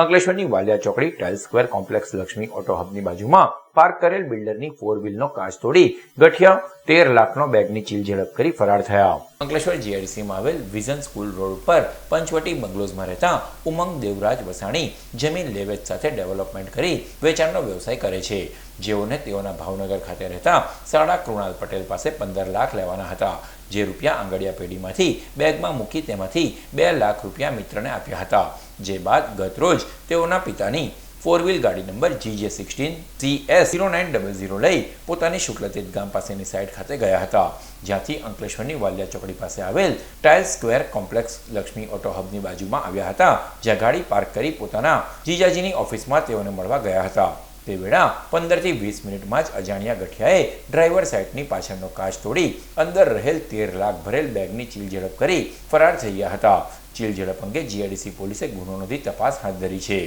અંકલેશ્વરની વાલિયા ચોકડી tile square complex Laxmi auto હબની બાજુમાં park કરેલ બિલ્ડરની ફોર વ્હીલનો કાચ તોડી ગઠિયા તેર લાખનો બેગની ચીલ ઝડપ કરી ફરાર થયા. અંકલેશ્વર જીઆઈડીસીમાં આવેલ વિઝન સ્કૂલ રોડ પર પંચવટી બંગલોઝમાં રહેતા ઉમંગ દેવરાજ વસાણી જમીન લેવેચ સાથે ડેવલપમેન્ટ કરી વેચાણનો વ્યવસાય કરે છે. જેઓને તેઓના ભાવનગર ખાતે રહેતા સાડા કૃણાલ પટેલ પાસે પંદર લાખ લેવાના હતા, જે રૂપિયા આંગડિયા પેઢીમાંથી બેગમાં મૂકી તેમાંથી બે લાખ રૂપિયા મિત્રને આપ્યા હતા. જે બાદ ગત રોજ તેઓના પિતાની ફોર વ્હીલ ગાડી number GJ sixteen C S zero nine double zero લઈ પોતાની શુક્લતીર્થ ગામ પાસેની સાઇટ ખાતે ગયા હતા, જ્યાંથી અંકલેશ્વરની વાલિયા ચોકડી પાસે આવેલ tile square complex Laxmi auto હબની બાજુમાં આવ્યા હતા, જ્યાં ગાડી પાર્ક કરી પોતાના જીજાજીની ઓફિસમાં તેઓને મળવા ગયા હતા. તે વેળા પંદરથી વીસ મિનિટમાં જ અજાણ્યા ગઠિયાએ ડ્રાઈવર સાઇટની પાછળનો કાચ તોડી અંદર રહેલ તેર લાખ ભરેલ બેગની ચીલ ઝડપ કરી ફરાર થઈ ગયા હતા. ચીલ ઝડપ અંગે જીઆઈડીસી પોલીસે ગુનો નોંધી તપાસ હાથ ધરી છે.